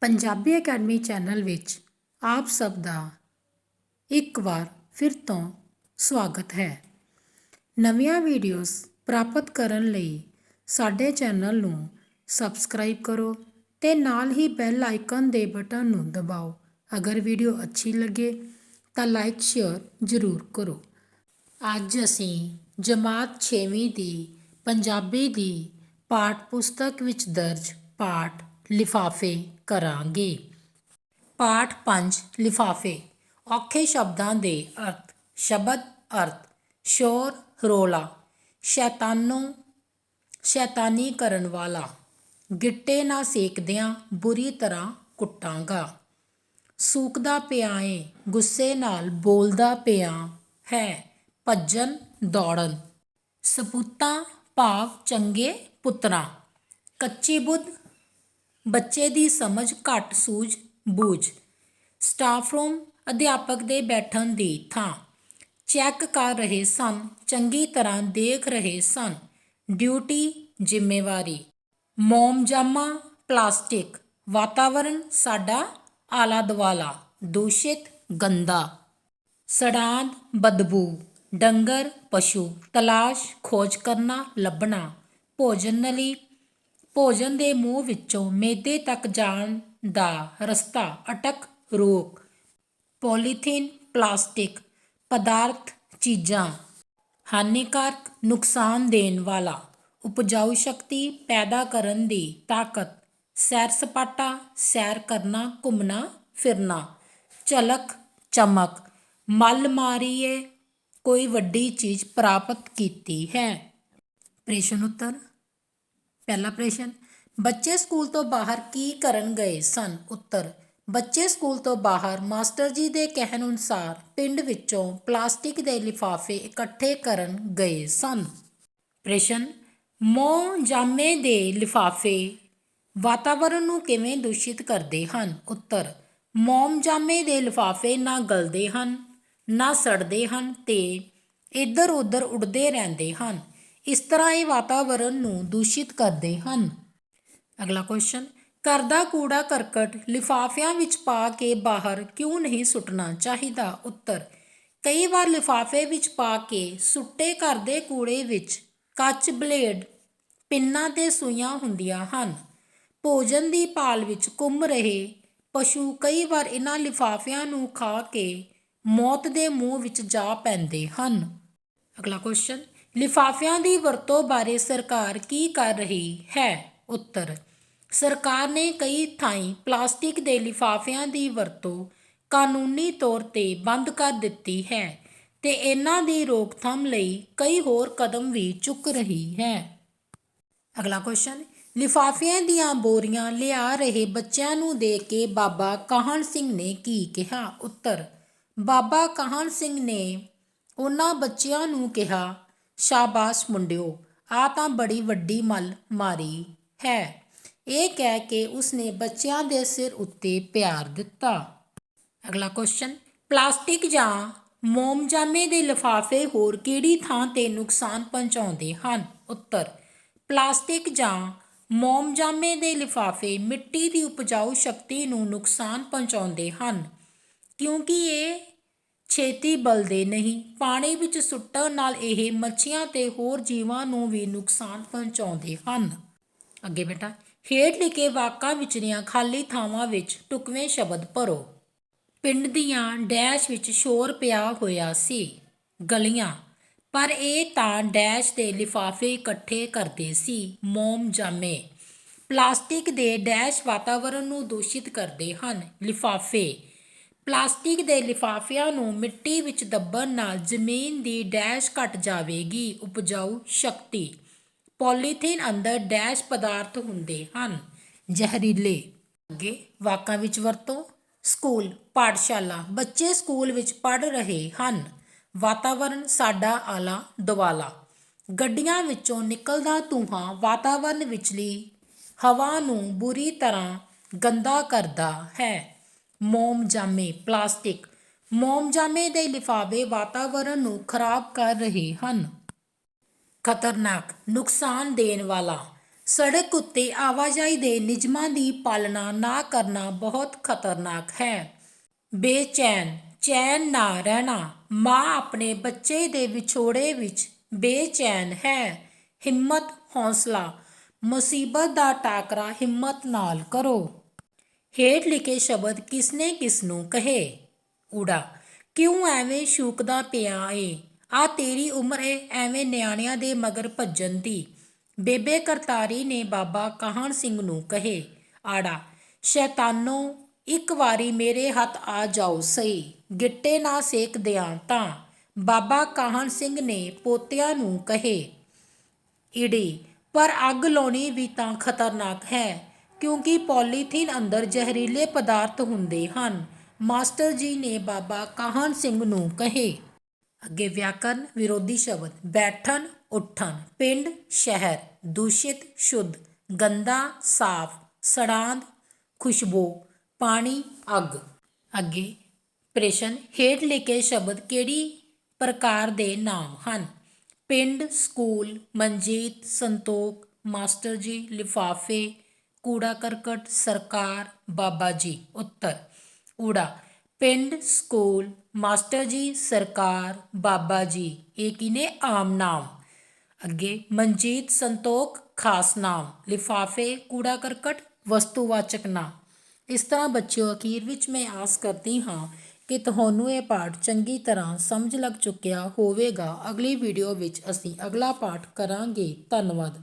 Punjabi academy channel ਵਿੱਚ ਆਪ ਸਭ ਦਾ ਇੱਕ ਵਾਰ ਫਿਰ ਤੋਂ ਸਵਾਗਤ ਹੈ। ਨਵੀਆਂ ਵੀਡੀਓਜ਼ ਪ੍ਰਾਪਤ ਕਰਨ ਲਈ ਸਾਡੇ ਚੈਨਲ ਨੂੰ ਸਬਸਕ੍ਰਾਈਬ ਕਰੋ ਤੇ ਨਾਲ ਹੀ ਬੈਲ ਆਈਕਨ ਦੇ ਬਟਨ ਨੂੰ ਦਬਾਓ। ਅਗਰ ਵੀਡੀਓ ਅੱਛੀ ਲੱਗੇ ਤਾਂ ਲਾਈਕ, ਸ਼ੇਅਰ ਜ਼ਰੂਰ ਕਰੋ। ਅੱਜ ਅਸੀਂ ਜਮਾਤ 6ਵੀਂ ਦੀ ਪੰਜਾਬੀ ਦੀ ਪਾਠ ਪੁਸਤਕ ਵਿੱਚ ਦਰਜ ਪਾਠ ਲਿਫਾਫੇ ਕਰਾਂਗੇ। ਪਾਠ 5 ਲਿਫਾਫੇ। ਔਖੇ ਸ਼ਬਦਾਂ ਦੇ ਅਰਥ। ਸ਼ਬਦ ਅਰਥ। ਸ਼ੋਰ, ਰੋਲਾ। ਸ਼ੈਤਾਨੋ ਸ਼ੈਤਾਨੀ ਕਰਨ ਵਾਲਾ। ਗਿੱਟੇ ਨਾ ਸੇਕਦਿਆਂ ਬੁਰੀ ਤਰ੍ਹਾਂ ਕੁੱਟਾਂਗਾ। ਸੂਕਦਾ ਪਿਆ ਏ, ਗੁੱਸੇ ਨਾਲ ਬੋਲਦਾ ਪਿਆ ਹੈ, ਭੱਜਣ ਦੌੜਨ। ਸਪੂਤਾਂ ਭਾਵ ਚੰਗੇ ਪੁੱਤਰਾਂ। ਕੱਚੀ ਬੁੱਧ ਬੱਚੇ ਦੀ ਸਮਝ ਘੱਟ ਸੂਝ ਬੂਝ। ਸਟਾਫ ਰੂਮ ਅਧਿਆਪਕ ਦੇ ਬੈਠਣ ਦੀ ਥਾਂ। ਚੈੱਕ ਕਰ ਰਹੇ ਸਨ, ਚੰਗੀ ਤਰ੍ਹਾਂ ਦੇਖ ਰਹੇ ਸਨ। ਡਿਊਟੀ, ਜ਼ਿੰਮੇਵਾਰੀ। ਮੋਮਜਾਮਾ, ਪਲਾਸਟਿਕ। ਵਾਤਾਵਰਣ ਸਾਡਾ ਆਲਾ ਦੁਆਲਾ ਦੂਸ਼ਿਤ, ਗੰਦਾ। ਸੜਾਂਦ ਬਦਬੂ। ਡੰਗਰ, ਪਸ਼ੂ। ਤਲਾਸ਼, ਖੋਜ ਕਰਨਾ, ਲੱਭਣਾ। ਭੋਜਨ ਨਲੀ ਭੋਜਨ ਦੇ ਮੂੰਹ ਵਿੱਚੋਂ ਮੇਦੇ ਤੱਕ ਜਾਣ ਦਾ ਰਸਤਾ ਅਟਕ ਰੋਕ। ਪੋਲੀਥੀਨ, ਪਲਾਸਟਿਕ ਪਦਾਰਥ, ਚੀਜ਼ਾਂ। ਹਾਨੀਕਾਰਕ ਨੁਕਸਾਨ ਦੇਣ ਵਾਲਾ। ਉਪਜਾਊ ਸ਼ਕਤੀ ਪੈਦਾ ਕਰਨ ਦੀ ਤਾਕਤ। ਸੈਰ ਸਪਾਟਾ, ਸੈਰ ਕਰਨਾ, ਘੁੰਮਣਾ, ਫਿਰਨਾ। ਝਲਕ, ਚਮਕ। ਮੱਲ ਮਾਰੀਏ ਕੋਈ ਵੱਡੀ ਚੀਜ਼ ਪ੍ਰਾਪਤ ਕੀਤੀ ਹੈ। ਪ੍ਰਸ਼ਨ ਉੱਤਰ ਪਹਿਲਾ ਪ੍ਰਸ਼ਨ, ਬੱਚੇ ਸਕੂਲ ਤੋਂ ਬਾਹਰ ਕੀ ਕਰਨ ਗਏ ਸਨ? ਉੱਤਰ, ਬੱਚੇ ਸਕੂਲ ਤੋਂ ਬਾਹਰ ਮਾਸਟਰ ਜੀ ਦੇ ਕਹਿਣ ਅਨੁਸਾਰ ਪਿੰਡ ਵਿੱਚੋਂ ਪਲਾਸਟਿਕ ਦੇ ਲਿਫਾਫੇ ਇਕੱਠੇ ਕਰਨ ਗਏ ਸਨ। ਪ੍ਰਸ਼ਨ, ਮੋਹ ਜਾਮੇ ਦੇ ਲਿਫਾਫੇ ਵਾਤਾਵਰਣ ਨੂੰ ਕਿਵੇਂ ਦੂਸ਼ਿਤ ਕਰਦੇ ਹਨ? ਉੱਤਰ, ਮੋਮ ਜਾਮੇ ਦੇ ਲਿਫਾਫੇ ਨਾ ਗਲਦੇ ਹਨ, ਨਾ ਸੜਦੇ ਹਨ ਤੇ ਇੱਧਰ ਉੱਧਰ ਉੱਡਦੇ ਰਹਿੰਦੇ ਹਨ। ਇਸ ਤਰ੍ਹਾਂ ਇਹ ਵਾਤਾਵਰਣ ਨੂੰ ਦੂਸ਼ਿਤ ਕਰਦੇ ਹਨ। ਅਗਲਾ ਕੁਐਸਚਨ ਘਰ ਦਾ ਕੂੜਾ ਕਰਕਟ ਲਿਫਾਫਿਆਂ ਵਿੱਚ ਪਾ ਕੇ ਬਾਹਰ ਕਿਉਂ ਨਹੀਂ ਸੁੱਟਣਾ ਚਾਹੀਦਾ? ਉੱਤਰ, ਕਈ ਵਾਰ ਲਿਫਾਫੇ ਵਿੱਚ ਪਾ ਕੇ ਸੁੱਟੇ ਘਰ ਦੇ ਕੂੜੇ ਵਿੱਚ ਕੱਚ ਬਲੇਡ, ਪਿੰਨਾਂ ਤੇ ਸੂਈਆਂ ਹੁੰਦੀਆਂ ਹਨ। ਭੋਜਨ ਦੀ ਭਾਲ ਵਿੱਚ ਘੁੰਮ ਰਹੇ ਪਸ਼ੂ ਕਈ ਵਾਰ ਇਹਨਾਂ ਲਿਫਾਫਿਆਂ ਨੂੰ ਖਾ ਕੇ ਮੌਤ ਦੇ ਮੂੰਹ ਵਿੱਚ ਜਾ ਪੈਂਦੇ ਹਨ। ਅਗਲਾ ਕੁਐਸਚਨ ਲਿਫਾਫਿਆਂ ਦੀ ਵਰਤੋਂ ਬਾਰੇ ਸਰਕਾਰ ਕੀ ਕਰ ਰਹੀ ਹੈ? ਉੱਤਰ, ਸਰਕਾਰ ਨੇ ਕਈ ਥਾਈਂ ਪਲਾਸਟਿਕ ਦੇ ਲਿਫਾਫਿਆਂ ਦੀ ਵਰਤੋਂ ਕਾਨੂੰਨੀ ਤੌਰ ਤੇ ਬੰਦ ਕਰ ਦਿੱਤੀ ਹੈ ਤੇ ਇਹਨਾਂ ਦੀ ਰੋਕਥਾਮ ਲਈ ਕਈ ਹੋਰ ਕਦਮ ਵੀ ਚੁੱਕ ਰਹੀ ਹੈ। ਅਗਲਾ ਕੁਐਸਚਨ ਲਿਫਾਫਿਆਂ ਦੀਆਂ ਬੋਰੀਆਂ ਲਿਆ ਰਹੇ ਬੱਚਿਆਂ ਨੂੰ ਦੇਖ ਕੇ ਬਾਬਾ ਕਾਹਨ ਸਿੰਘ ਨੇ ਕੀ ਕਿਹਾ? ਉੱਤਰ, ਬਾਬਾ ਕਾਹਨ ਸਿੰਘ ਨੇ ਉਹਨਾਂ ਬੱਚਿਆਂ ਨੂੰ ਕਿਹਾ ਸ਼ਾਬਾਸ਼ ਮੁੰਡਿਓ, ਆ ਤਾਂ ਬੜੀ ਵੱਡੀ ਮੱਲ ਮਾਰੀ ਹੈ। ਇਹ ਕਹਿ ਕੇ ਉਸਨੇ ਬੱਚਿਆਂ ਦੇ ਸਿਰ ਉੱਤੇ ਪਿਆਰ ਦਿੱਤਾ। ਅਗਲਾ ਕੁਐਸਚਨ ਪਲਾਸਟਿਕ ਜਾਂ ਮੋਮਜਾਮੇ ਦੇ ਲਿਫਾਫੇ ਹੋਰ ਕਿਹੜੀ ਥਾਂ ਤੇ ਨੁਕਸਾਨ ਪਹੁੰਚਾਉਂਦੇ ਹਨ? ਉੱਤਰ, ਪਲਾਸਟਿਕ ਜਾਂ ਮੋਮਜਾਮੇ ਦੇ ਲਿਫਾਫੇ ਮਿੱਟੀ ਦੀ ਉਪਜਾਊ ਸ਼ਕਤੀ ਨੂੰ ਨੁਕਸਾਨ ਪਹੁੰਚਾਉਂਦੇ ਹਨ, ਕਿਉਂਕਿ ਇਹ ਛੇਤੀ ਬਲਦੇ ਨਹੀਂ। ਪਾਣੀ ਵਿੱਚ ਸੁੱਟਣ ਨਾਲ ਇਹ ਮੱਛੀਆਂ ਤੇ ਹੋਰ ਜੀਵਾਂ ਨੂੰ ਵੀ ਨੁਕਸਾਨ ਪਹੁੰਚਾਉਂਦੇ ਹਨ। ਅੱਗੇ ਬੇਟਾ, ਹੇਠ ਲਿਖੇ ਵਾਕਾਂ ਵਿਚਰੀਆਂ ਖਾਲੀ ਥਾਵਾਂ ਵਿੱਚ ਟੁਕਵੇਂ ਸ਼ਬਦ ਭਰੋ। ਪਿੰਡ ਦੀਆਂ ਡੈਸ਼ ਵਿੱਚ ਸ਼ੋਰ ਪਿਆ ਹੋਇਆ ਸੀ, ਗਲੀਆਂ। ਪਰ ਇਹ ਤਾਂ ਡੈਸ਼ ਦੇ ਲਿਫਾਫੇ ਇਕੱਠੇ ਕਰਦੇ ਸੀ, ਮੋਮ ਜਾਮੇ। ਪਲਾਸਟਿਕ ਦੇ ਡੈਸ਼ ਵਾਤਾਵਰਣ ਨੂੰ ਦੂਸ਼ਿਤ ਕਰਦੇ ਹਨ, ਲਿਫਾਫੇ। ਪਲਾਸਟਿਕ ਦੇ ਲਿਫਾਫਿਆਂ ਨੂੰ ਮਿੱਟੀ ਵਿੱਚ ਦੱਬਣ ਨਾਲ ਜ਼ਮੀਨ ਦੀ ਡੈਸ਼ ਘਟ ਜਾਵੇਗੀ, ਉਪਜਾਊ ਸ਼ਕਤੀ। ਪੋਲੀਥੀਨ ਅੰਦਰ ਡੈਸ਼ ਪਦਾਰਥ ਹੁੰਦੇ ਹਨ। ਜ਼ਹਿਰੀਲੇ। ਅੱਗੇ ਵਾਕਾਂ ਵਿੱਚ ਵਰਤੋਂ। ਸਕੂਲ, ਪਾਠਸ਼ਾਲਾ। ਬੱਚੇ ਸਕੂਲ ਵਿੱਚ ਪੜ ਰਹੇ ਹਨ। ਵਾਤਾਵਰਣ ਸਾਡਾ ਆਲਾ ਦੁਆਲਾ। ਗੱਡੀਆਂ ਵਿੱਚੋਂ ਨਿਕਲਦਾ ਧੂਆਂ ਵਾਤਾਵਰਣ ਵਿਚਲੀ ਹਵਾ ਨੂੰ ਬੁਰੀ ਤਰ੍ਹਾਂ ਗੰਦਾ ਕਰਦਾ ਹੈ। ਮੋਮਜਾਮੇ, ਪਲਾਸਟਿਕ। ਮੋਮਜਾਮੇ ਦੇ ਲਿਫਾਫੇ ਵਾਤਾਵਰਣ ਨੂੰ ਖਰਾਬ ਕਰ ਰਹੇ ਹਨ। ਖਤਰਨਾਕ, ਨੁਕਸਾਨ ਦੇਣ ਵਾਲਾ। ਸੜਕ ਉੱਤੇ ਆਵਾਜਾਈ ਦੇ ਨਿਯਮਾਂ ਦੀ ਪਾਲਣਾ ਨਾ ਕਰਨਾ ਬਹੁਤ ਖਤਰਨਾਕ ਹੈ। ਬੇਚੈਨ, ਚੈਨ ਨਾ ਰਹਿਣਾ। ਮਾਂ ਆਪਣੇ ਬੱਚੇ ਦੇ ਵਿਛੋੜੇ ਵਿੱਚ ਬੇਚੈਨ ਹੈ। ਹਿੰਮਤ, ਹੌਸਲਾ। ਮੁਸੀਬਤ ਦਾ ਟਾਕਰਾ ਹਿੰਮਤ ਨਾਲ ਕਰੋ। ਹੇਠ ਲਿਖੇ ਸ਼ਬਦ ਕਿਸਨੇ ਕਿਸ ਨੂੰ ਕਹੇ? ਊੜਾ, ਕਿਉਂ ਐਵੇਂ ਸ਼ੂਕਦਾ ਪਿਆ ਏ? ਆ ਤੇਰੀ ਉਮਰ ਏ, ਐਵੇਂ ਨਿਆਣਿਆਂ ਦੇ ਮਗਰ ਭੱਜਣ ਦੀ। ਬੇਬੇ ਕਰਤਾਰੀ ਨੇ ਬਾਬਾ ਕਾਹਨ ਸਿੰਘ ਨੂੰ ਕਹੇ? ਆੜਾ, ਸ਼ੈਤਾਨੋ, ਇੱਕ ਵਾਰੀ ਮੇਰੇ ਹੱਥ ਆ ਜਾਓ ਸਹੀ, ਗਿੱਟੇ ਨਾ ਸੇਕ ਦਿਆਂ ਤਾਂ। ਬਾਬਾ ਕਾਹਨ ਸਿੰਘ ਨੇ ਪੋਤਿਆਂ ਨੂੰ ਕਹੇ। ਈੜੀ, ਪਰ ਅੱਗ ਲਾਉਣੀ ਵੀ ਤਾਂ ਖਤਰਨਾਕ ਹੈ। ਕਿਉਂਕਿ ਪੋਲੀਥੀਨ ਅੰਦਰ ਜ਼ਹਿਰੀਲੇ ਪਦਾਰਥ ਹੁੰਦੇ ਹਨ। ਮਾਸਟਰ ਜੀ ਨੇ ਬਾਬਾ ਕਾਹਨ ਸਿੰਘ ਨੂੰ ਕਹੇ, ਅੱਗੇ ਵਿਆਕਰਨ, ਵਿਰੋਧੀ ਸ਼ਬਦ, ਬੈਠਣ, ਉੱਠਣ, ਪਿੰਡ, ਸ਼ਹਿਰ, ਦੂਸ਼ਿਤ, ਸ਼ੁੱਧ, ਗੰਦਾ, ਸਾਫ਼, ਸੜਾਂਦ, ਖੁਸ਼ਬੂ, ਪਾਣੀ, ਅੱਗ। ਅੱਗੇ ਪ੍ਰਸ਼ਨ ਹੇਠ ਲਿਖੇ ਸ਼ਬਦ ਕਿਹੜੀ ਪ੍ਰਕਾਰ ਦੇ ਨਾਮ ਹਨ? ਪਿੰਡ, ਸਕੂਲ, ਮਨਜੀਤ, ਸੰਤੋਖ, ਮਾਸਟਰ ਜੀ, ਲਿਫਾਫੇ ਕੂੜਾ ਕਰਕਟ, ਸਰਕਾਰ, ਬਾਬਾ ਜੀ, ਉੱਤਰ। ਊੜਾ, ਪਿੰਡ, ਸਕੂਲ, ਮਾਸਟਰ ਜੀ, ਸਰਕਾਰ, ਬਾਬਾ ਜੀ, ਇਹ ਕੀ ਨੇ ਆਮ ਨਾਮ। ਅੱਗੇ, ਮਨਜੀਤ ਸੰਤੋਖ, ਖਾਸ ਨਾਮ। ਲਿਫਾਫੇ, ਕੂੜਾ ਕਰਕਟ, ਵਸਤੂਵਾਚਕ ਨਾਮ। ਇਸ ਤਰ੍ਹਾਂ ਬੱਚਿਓ, ਅਖੀਰ ਵਿੱਚ ਮੈਂ ਆਸ ਕਰਦੀ ਹਾਂ ਕਿ ਤੁਹਾਨੂੰ ਇਹ ਪਾਠ ਚੰਗੀ ਤਰ੍ਹਾਂ ਸਮਝ ਲੱਗ ਚੁੱਕਿਆ ਹੋਵੇਗਾ। ਅਗਲੀ ਵੀਡੀਓ ਵਿੱਚ ਅਸੀਂ ਅਗਲਾ ਪਾਠ ਕਰਾਂਗੇ। ਧੰਨਵਾਦ।